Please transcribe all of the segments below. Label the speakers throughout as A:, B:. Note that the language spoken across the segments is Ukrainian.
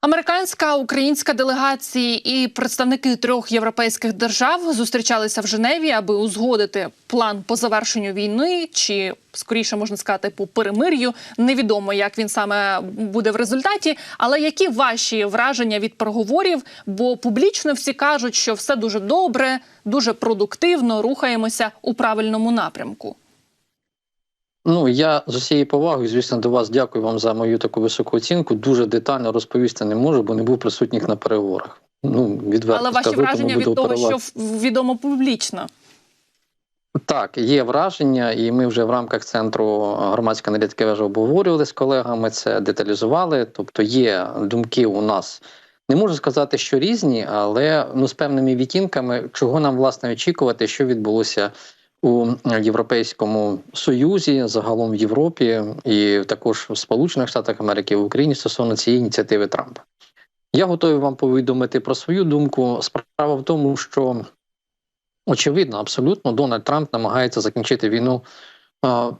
A: Американська українська делегації і представники трьох європейських держав зустрічалися в Женеві, аби узгодити план по завершенню війни, чи скоріше можна сказати по перемир'ю. Невідомо, як він саме буде в результаті. Але які ваші враження від переговорів? Бо публічно всі кажуть, що все дуже добре, дуже продуктивно рухаємося у правильному напрямку.
B: Ну я з усією повагою, звісно, до вас дякую вам за мою таку високу оцінку. Дуже детально розповісти не можу, бо не був присутніх на переговорах. Ну відверто
A: Але ваші
B: скажу,
A: враження від того,
B: оперувати.
A: що відомо публічно.
B: Так, є враження, і ми вже в рамках центру громадської аналітики вежа обговорювали з колегами. Це деталізували. Тобто є думки у нас. Не можу сказати, що різні, але ну з певними відтінками, чого нам власне очікувати, що відбулося у Європейському Союзі, загалом в Європі, і також в Сполучених Штатах Америки в Україні стосовно цієї ініціативи Трампа. Я готовий вам повідомити про свою думку. Справа в тому, що очевидно, абсолютно Дональд Трамп намагається закінчити війну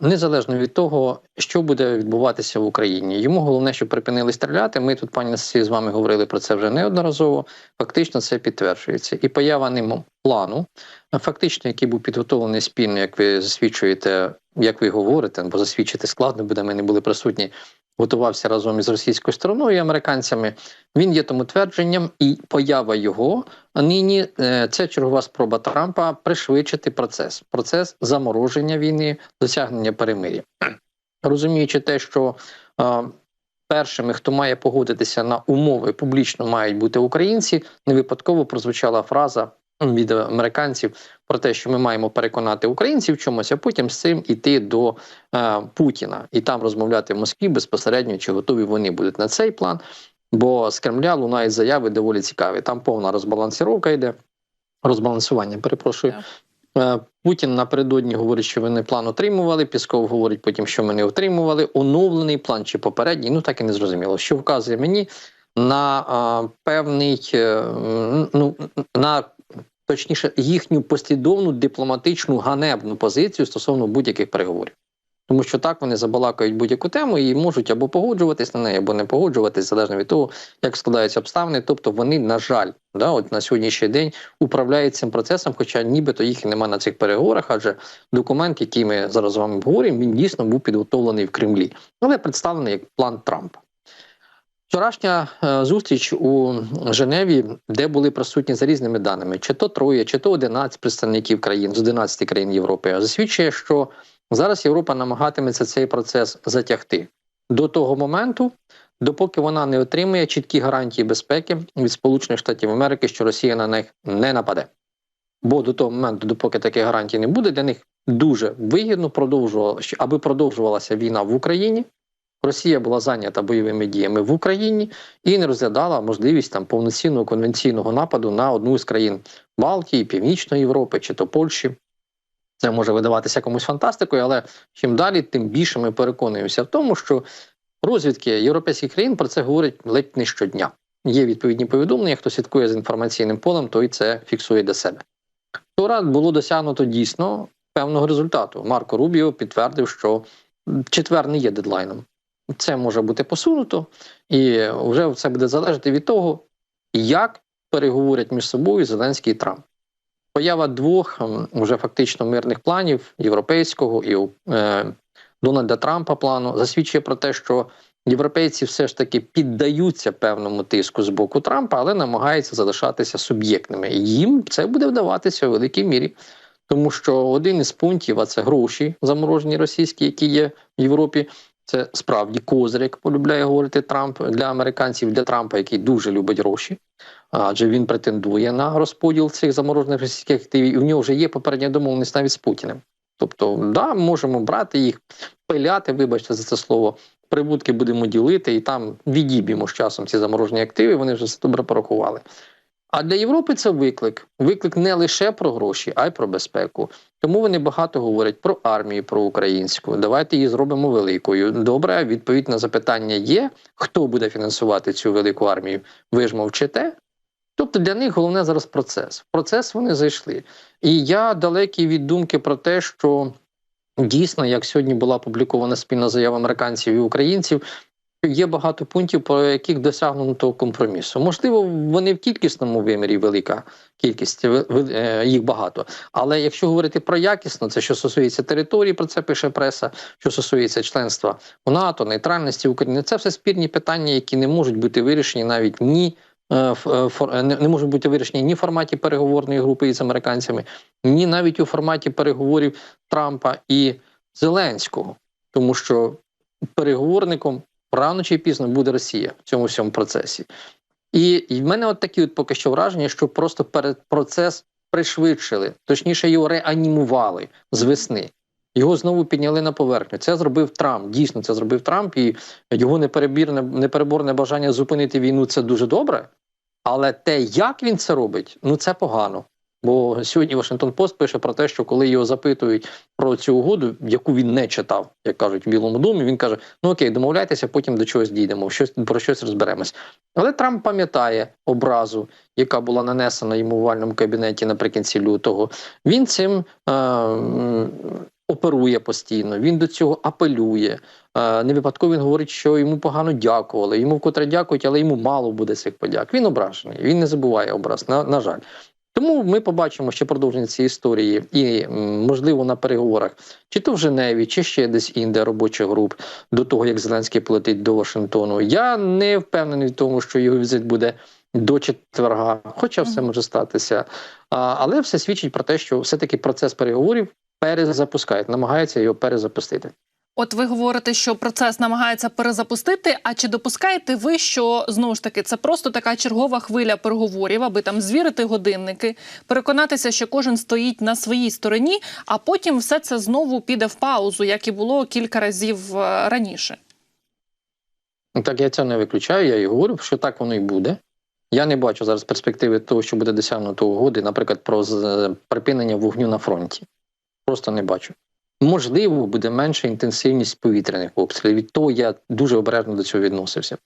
B: незалежно від того, що буде відбуватися в Україні. Йому головне, щоб припинили стріляти. Ми тут, пані Насі, з вами говорили про це вже неодноразово. Фактично, це підтверджується. І поява ним плану, фактично, який був підготовлений спільно, як ви засвідчуєте, як ви говорите, бо засвідчити складно буде, ми не були присутні. Готувався разом із російською стороною і американцями. Він є тому твердженням, і поява його нині е, це чергова спроба Трампа пришвидшити процес, процес замороження війни, досягнення перемир'я. Розуміючи те, що е, першими, хто має погодитися на умови, публічно мають бути українці, не випадково прозвучала фраза від американців про те, що ми маємо переконати українців в чомусь, а потім з цим іти до е, Путіна і там розмовляти в Москві безпосередньо, чи готові вони будуть на цей план. Бо з Кремля лунають заяви доволі цікаві. Там повна розбалансіровка йде, розбалансування, перепрошую. Е, Путін напередодні говорить, що вони план отримували. Пісков говорить потім, що ми не отримували. Оновлений план чи попередній, ну так і не зрозуміло. Що вказує мені на а, певний, е, ну на точніше їхню послідовну дипломатичну ганебну позицію стосовно будь-яких переговорів. Тому що так вони забалакають будь-яку тему і можуть або погоджуватись на неї, або не погоджуватись, залежно від того, як складаються обставини. Тобто вони, на жаль, да, от на сьогоднішній день управляють цим процесом, хоча нібито їх і немає на цих переговорах, адже документ, який ми зараз з вами обговорюємо, він дійсно був підготовлений в Кремлі, але представлений як план Трампа. Вчорашня е, зустріч у Женеві, де були присутні за різними даними, чи то троє, чи то 11 представників країн з 11 країн Європи, засвідчує, що зараз Європа намагатиметься цей процес затягти до того моменту, допоки вона не отримує чіткі гарантії безпеки від Сполучених Штатів Америки, що Росія на них не нападе. Бо до того моменту, допоки таких гарантій не буде, для них дуже вигідно продовжувала, що- аби продовжувалася війна в Україні. Росія була зайнята бойовими діями в Україні і не розглядала можливість там повноцінного конвенційного нападу на одну з країн Балтії, Північної Європи чи то Польщі. Це може видаватися комусь фантастикою, але чим далі, тим більше ми переконуємося в тому, що розвідки європейських країн про це говорять ледь не щодня. Є відповідні повідомлення. Хто слідкує з інформаційним полем, той це фіксує для себе. Вчора було досягнуто дійсно певного результату. Марко Рубіо підтвердив, що четвер не є дедлайном. Це може бути посунуто, і вже це буде залежати від того, як переговорять між собою Зеленський і Трамп. Поява двох вже фактично мирних планів європейського і е, Дональда Трампа плану засвідчує про те, що європейці все ж таки піддаються певному тиску з боку Трампа, але намагаються залишатися суб'єктними. Їм це буде вдаватися у великій мірі. Тому що один із пунктів, а це гроші заморожені російські, які є в Європі. Це справді козир, як полюбляє говорити Трамп для американців, для Трампа, який дуже любить гроші, адже він претендує на розподіл цих заморожених російських активів, і в нього вже є попередня домовленість навіть з Путіним. Тобто, да, можемо брати їх, пиляти, вибачте за це слово. Прибутки будемо ділити, і там відіб'ємо з часом ці заморожені активи. Вони вже все добре порахували. А для Європи це виклик. Виклик не лише про гроші, а й про безпеку. Тому вони багато говорять про армію, про українську. Давайте її зробимо великою. Добре, відповідь на запитання є: хто буде фінансувати цю велику армію? Ви ж мовчите. Тобто для них головне зараз процес. В процес вони зайшли. І я далекий від думки про те, що дійсно, як сьогодні була опублікована спільна заява американців і українців, Є багато пунктів, по яких досягнуто компромісу. Можливо, вони в кількісному вимірі велика кількість, е, їх багато. Але якщо говорити про якісно, це що стосується території, про це пише преса, що стосується членства у НАТО, нейтральності України, це все спірні питання, які не можуть бути вирішені навіть ні. е, е, не можуть бути вирішені ні в форматі переговорної групи із американцями, ні навіть у форматі переговорів Трампа і Зеленського, тому що переговорником рано чи пізно буде Росія в цьому всьому процесі. І, в мене от такі от поки що враження, що просто перед процес пришвидшили, точніше його реанімували з весни. Його знову підняли на поверхню. Це зробив Трамп. Дійсно, це зробив Трамп, і його неперебірне, непереборне бажання зупинити війну це дуже добре. Але те, як він це робить, ну це погано. Бо сьогодні Вашингтон Пост пише про те, що коли його запитують про цю угоду, яку він не читав, як кажуть в Білому домі, він каже: ну окей, домовляйтеся, потім до чогось дійдемо, щось про щось розберемось. Але Трамп пам'ятає образу, яка була нанесена йому в вальному кабінеті наприкінці лютого. Він цим е, оперує постійно, він до цього апелює. Е, не випадково він говорить, що йому погано дякували. Йому вкотре дякують, але йому мало буде цих подяк. Він ображений, він не забуває образ, на, на жаль. Тому ми побачимо ще продовження цієї історії, і можливо на переговорах, чи то в Женеві, чи ще десь інде робочих груп до того, як Зеленський полетить до Вашингтону. Я не впевнений в тому, що його візит буде до четверга, хоча все може статися. А, але все свідчить про те, що все-таки процес переговорів перезапускають, намагаються його перезапустити.
A: От ви говорите, що процес намагається перезапустити. А чи допускаєте ви, що знову ж таки це просто така чергова хвиля переговорів, аби там звірити годинники, переконатися, що кожен стоїть на своїй стороні, а потім все це знову піде в паузу, як і було кілька разів е, раніше?
B: Ну, Так я це не виключаю, я і говорю, що так воно і буде. Я не бачу зараз перспективи того, що буде досягнуто угоди, наприклад, про припинення вогню на фронті. Просто не бачу. Можливо, буде менша інтенсивність повітряних обстрілів. Від того я дуже обережно до цього відносився.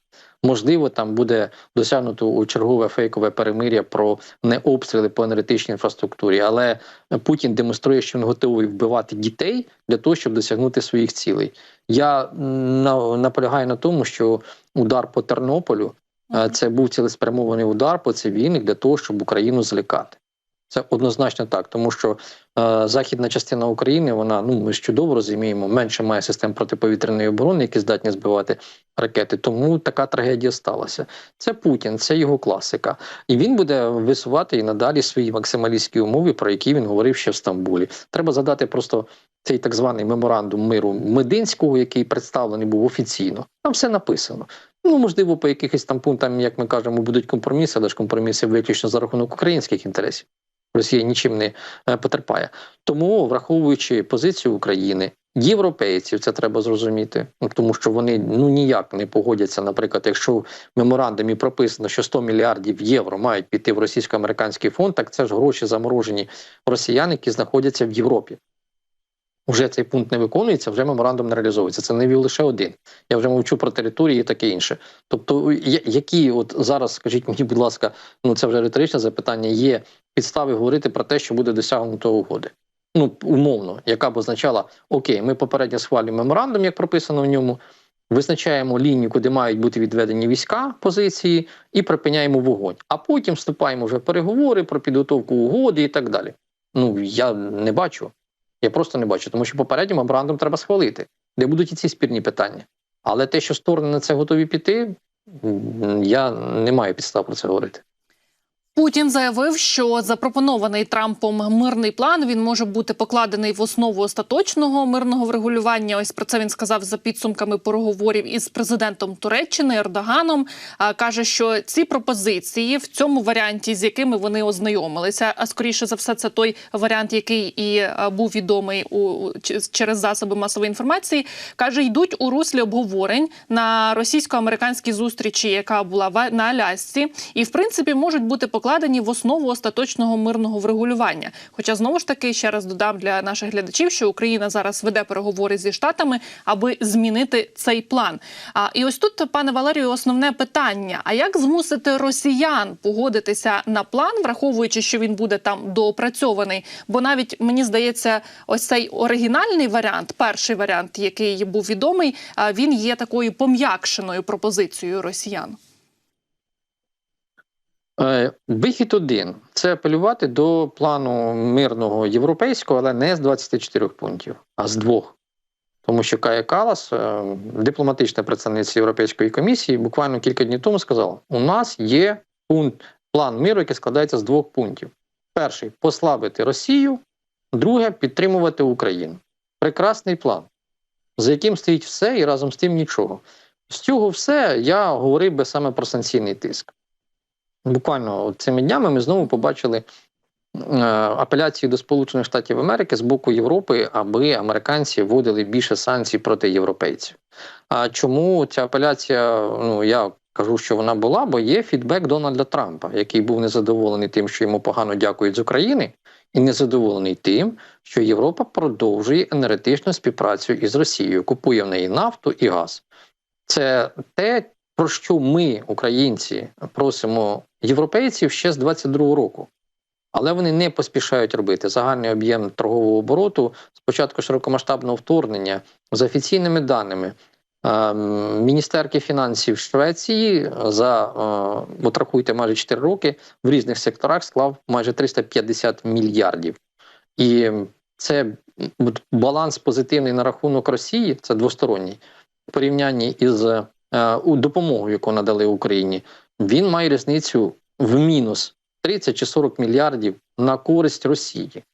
B: Можливо, там буде досягнуто чергове фейкове перемир'я про не обстріли по енергетичній інфраструктурі, але Путін демонструє, що він готовий вбивати дітей для того, щоб досягнути своїх цілей. Я на, наполягаю на тому, що удар по Тернополю е, це був цілеспрямований удар по цивільних для того, щоб Україну злякати. Це однозначно так, тому що е, західна частина України, вона ну ми ж чудово розуміємо, менше має систем протиповітряної оборони, які здатні збивати ракети. Тому така трагедія сталася. Це Путін, це його класика, і він буде висувати і надалі свої максималістські умови, про які він говорив ще в Стамбулі. Треба задати просто цей так званий меморандум миру Мединського, який представлений був офіційно. Там все написано. Ну, можливо, по якихось там пунктам, як ми кажемо, будуть компроміси, але ж компроміси виключно за рахунок українських інтересів. Росія нічим не е, потерпає. Тому, враховуючи позицію України, європейців, це треба зрозуміти, ну, тому що вони ну ніяк не погодяться. Наприклад, якщо в меморандумі прописано, що 100 мільярдів євро мають піти в російсько-американський фонд, так це ж гроші заморожені росіян, які знаходяться в Європі. Вже цей пункт не виконується, вже меморандум не реалізовується. Це не вів лише один. Я вже мовчу про території і таке інше. Тобто, які от зараз, скажіть мені, будь ласка, ну це вже риторичне запитання. Є підстави говорити про те, що буде досягнуто угоди. Ну, умовно, яка б означала: Окей, ми попередньо схвалюємо меморандум, як прописано в ньому, визначаємо лінію, куди мають бути відведені війська позиції, і припиняємо вогонь. А потім вступаємо вже в переговори про підготовку угоди і так далі. Ну я не бачу. Я просто не бачу, тому що попередньо меморандум треба схвалити, де будуть і ці спірні питання. Але те, що сторони на це готові піти, я не маю підстав про це говорити.
A: Путін заявив, що запропонований Трампом мирний план він може бути покладений в основу остаточного мирного врегулювання. Ось про це він сказав за підсумками переговорів із президентом Туреччини Ердоганом. Каже, що ці пропозиції в цьому варіанті, з якими вони ознайомилися, а скоріше за все, це той варіант, який і був відомий у- через засоби масової інформації, каже, йдуть у руслі обговорень на російсько-американській зустрічі, яка була в- на Алясці, і в принципі можуть бути покладені в основу остаточного мирного врегулювання. Хоча знову ж таки ще раз додам для наших глядачів, що Україна зараз веде переговори зі штатами, аби змінити цей план. А і ось тут, пане Валерію, основне питання: а як змусити росіян погодитися на план, враховуючи, що він буде там доопрацьований? Бо навіть мені здається, ось цей оригінальний варіант, перший варіант, який був відомий, він є такою пом'якшеною пропозицією росіян.
B: Е, Вихід один це апелювати до плану мирного європейського, але не з 24 пунктів, а з двох. Тому що Кая Калас, е, дипломатична представниця Європейської комісії, буквально кілька днів тому сказала: у нас є пункт план миру, який складається з двох пунктів: перший послабити Росію, друге підтримувати Україну. Прекрасний план, за яким стоїть все і разом з тим нічого. З цього все я говорив би саме про санкційний тиск. Буквально цими днями ми знову побачили е, апеляції до Сполучених Штатів Америки з боку Європи, аби американці вводили більше санкцій проти європейців. А чому ця апеляція? Ну я кажу, що вона була, бо є фідбек Дональда Трампа, який був незадоволений тим, що йому погано дякують з України, і незадоволений тим, що Європа продовжує енергетичну співпрацю із Росією, купує в неї нафту і газ. Це те, про що ми, українці, просимо європейців ще з 22-го року. Але вони не поспішають робити загальний об'єм торгового обороту з початку широкомасштабного вторгнення за офіційними даними. е, Міністерки фінансів Швеції за е, от рахуйте майже 4 роки в різних секторах склав майже 350 мільярдів. І це баланс позитивний на рахунок Росії, це двосторонній в порівнянні із у допомогою, яку надали Україні, він має різницю в мінус 30 чи 40 мільярдів на користь Росії.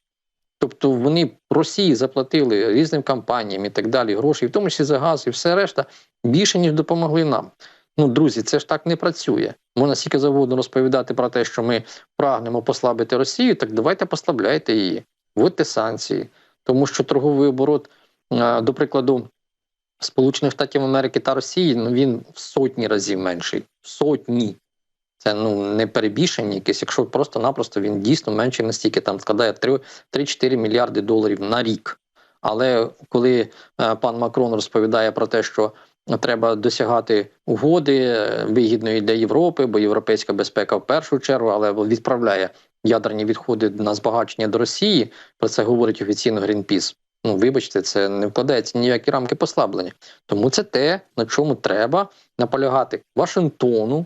B: Тобто вони Росії заплатили різним компаніям і так далі гроші, в тому числі за газ і все решта, більше, ніж допомогли нам. Ну, друзі, це ж так не працює. Можна стільки завгодно розповідати про те, що ми прагнемо послабити Росію, так давайте послабляйте її, вводьте санкції, тому що торговий оборот, е, до прикладу, Сполучених Штатів Америки та Росії, ну він в сотні разів менший. В сотні. Це ну не перебільшення якесь, якщо просто-напросто він дійсно менший настільки там складає 3 3-4 мільярди доларів на рік. Але коли е, пан Макрон розповідає про те, що треба досягати угоди е, вигідної для Європи, бо європейська безпека в першу чергу, але відправляє ядерні відходи на збагачення до Росії, про це говорить офіційно Greenpeace. Ну, вибачте, це не вкладається ніякі рамки послаблення. Тому це те, на чому треба наполягати Вашингтону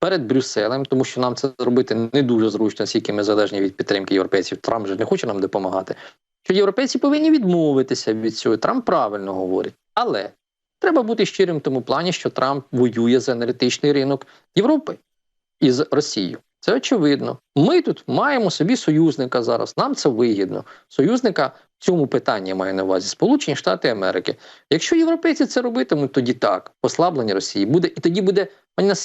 B: перед Брюсселем, тому що нам це зробити не дуже зручно, скільки ми залежні від підтримки європейців. Трамп же не хоче нам допомагати. Що європейці повинні відмовитися від цього. Трамп правильно говорить. Але треба бути щирим в тому плані, що Трамп воює за енергетичний ринок Європи із Росією. Це очевидно. Ми тут маємо собі союзника зараз. Нам це вигідно. Союзника цьому питанні я маю на увазі Сполучені Штати Америки. Якщо європейці це робитимуть, тоді так, послаблення Росії буде, і тоді буде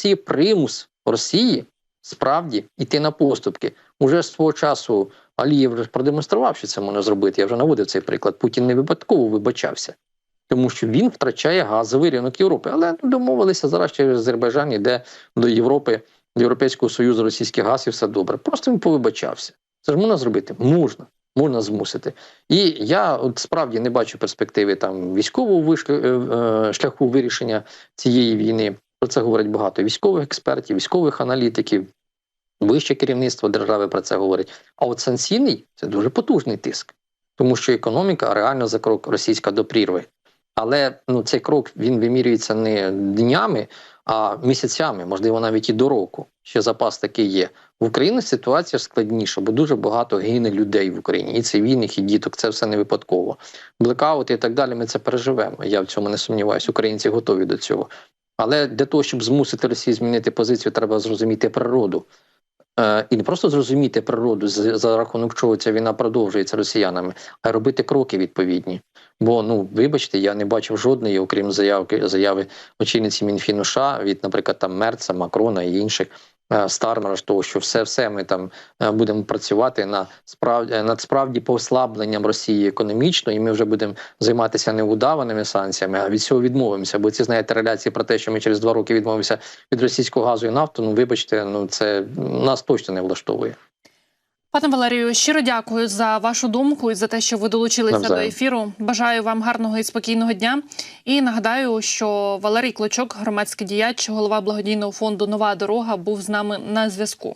B: є примус Росії справді йти на поступки. Уже з свого часу Алієв вже продемонстрував, що це можна зробити. Я вже наводив цей приклад. Путін не випадково вибачався, тому що він втрачає газовий ринок Європи. Але домовилися зараз через Азербайджан йде до Європи, до Європейського Союзу російський газ і все добре. Просто він повибачався. Це ж можна зробити? Можна. Можна змусити. І я от справді не бачу перспективи там військового е, е, шляху вирішення цієї війни. Про це говорять багато військових експертів, військових аналітиків, вище керівництво держави про це говорить. А от санкційний це дуже потужний тиск, тому що економіка реально за крок російська до прірви. Але ну цей крок він вимірюється не днями, а місяцями, можливо, навіть і до року. Ще запас такий є. В Україні ситуація складніша, бо дуже багато гине людей в Україні, і цивільних, і діток. Це все не випадково. Блекаути і так далі. Ми це переживемо. Я в цьому не сумніваюся. Українці готові до цього. Але для того, щоб змусити Росію змінити позицію, треба зрозуміти природу. Е, і не просто зрозуміти природу, за, рахунок чого ця війна продовжується росіянами, а робити кроки відповідні. Бо ну вибачте, я не бачив жодної, окрім заявки заяви очільниці Мінфіну США від, наприклад, там Мерца, Макрона і інших, Стармера, ж того, що все, все ми там е, будемо працювати на справді над справді послабленням Росії економічно, і ми вже будемо займатися не удаваними санкціями, а від цього відмовимося. Бо ці знаєте реляції про те, що ми через два роки відмовимося від російського газу і нафту. Ну вибачте, ну це нас точно не влаштовує.
A: Пане Валерію, щиро дякую за вашу думку і за те, що ви долучилися
B: Навзаєм.
A: до ефіру. Бажаю вам гарного і спокійного дня. І нагадаю, що Валерій Клочок, громадський діяч, голова благодійного фонду Нова дорога, був з нами на зв'язку.